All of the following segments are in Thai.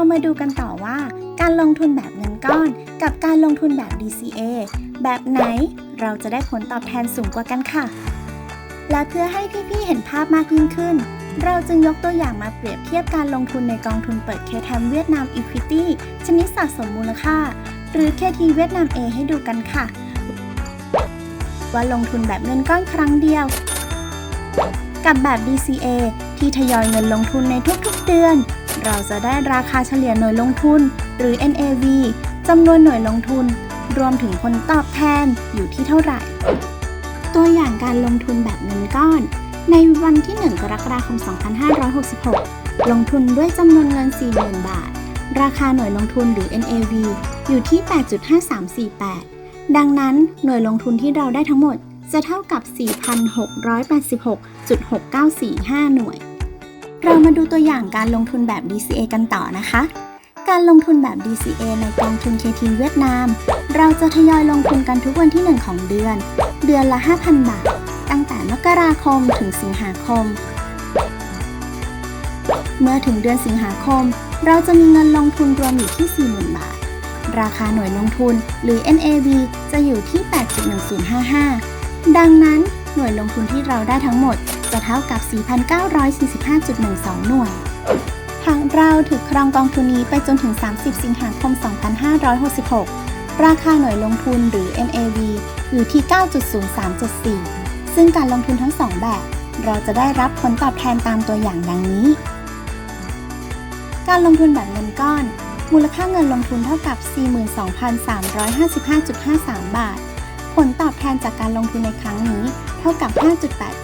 เรามาดูกันต่อว่า การลงทุนแบบเงินก้อน กับการลงทุนแบบ DCA แบบไหนเราจะได้ผลตอบแทนสูงกว่ากันค่ะ และเพื่อให้พี่ๆเห็นภาพมากยิ่งขึ้น เราจึงยกตัวอย่างมาเปรียบเทียบการลงทุนในกองทุนเปิด KTM เวียดนาม Equity ชนิดสะสมมูลค่า หรือ KT เวียดนาม A ให้ดูกันค่ะ ว่าลงทุนแบบเงินก้อนครั้งเดียว กับแบบ DCA ที่ทยอยเงินลงทุนในทุกๆเดือน เราจะได้ราคาเฉลี่ยหน่วยลงทุน หรือ NAV จำนวนหน่วยลงทุน รวมถึงผลตอบแทนอยู่ที่เท่าไหร่ ตัวอย่างการลงทุนแบบเงินก้อน ในวันที่ 1 กรกฎาคม 2566 ลงทุนด้วยจำนวนเงิน 40,000 บาท ราคาหน่วยลงทุนหรือ NAV อยู่ที่ 8.5348 ดังนั้นหน่วยลงทุนที่เราได้ทั้งหมดจะเท่ากับ 4,686.6945 หน่วย เรามาดูตัวอย่างการลงทุนแบบ DCA กันต่อนะคะ การลงทุนแบบ DCA ในกองทุน KT เวียดนาม เราจะทยอยลงทุนกันทุกวันที่ 1 ของเดือน เดือนละ 5,000 บาท ตั้งแต่มกราคมถึงสิงหาคม เมื่อถึงเดือนสิงหาคม เราจะมีเงินลงทุนรวมอยู่ที่ 40,000 บาท ราคาหน่วยลงทุนหรือ NAV จะอยู่ที่ 8.1055 ดังนั้นหน่วยลงทุนที่เราได้ทั้งหมด จะเท่ากับ 4,945.12 หน่วย หากเราถือครองกองทุนนี้ไปจนถึง 30 สิงหาคม 2566 ราคาหน่วยลงทุนหรือ NAV อยู่ที่ 9.0374 ซึ่งการลงทุนทั้งสองแบบ เราจะได้รับผลตอบแทนตามตัวอย่างดังนี้ การลงทุนแบบเงินก้อน มูลค่าเงินลงทุนเท่ากับ 42,355.53 บาท ผลตอบแทนจากการลงทุนในครั้งนี้ เท่ากับ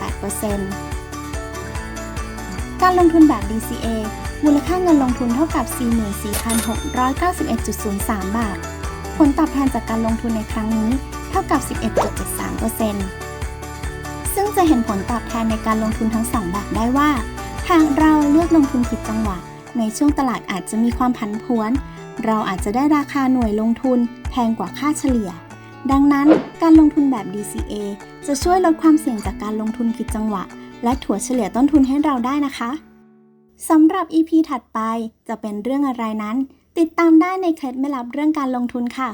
5.88%การลงทุนแบบ DCA มูลค่าเงินลงทุนเท่ากับ 44,691.03 บาท ผลตอบแทนจากการลงทุนในครั้งนี้เท่ากับ 11.73%ซึ่งจะเห็นผลตอบแทนในการลงทุนทั้งสองแบบได้ว่า หากเราเลือกลงทุนผิดจังหวะ ในช่วงตลาดอาจจะมีความผันผวน เราอาจจะได้ราคาหน่วยลงทุนแพงกว่าค่าเฉลี่ย ดังนั้นการลงทุนแบบ DCA จะช่วยลดความเสี่ยงจากการลงทุนผิดจังหวะ และถัวเฉลี่ยต้นทุนให้เราได้นะคะสำหรับ EP ถัดไปจะเป็นเรื่องอะไรนั้น ติดตามได้ในเคล็ดไม่ลับเรื่องการลงทุนค่ะ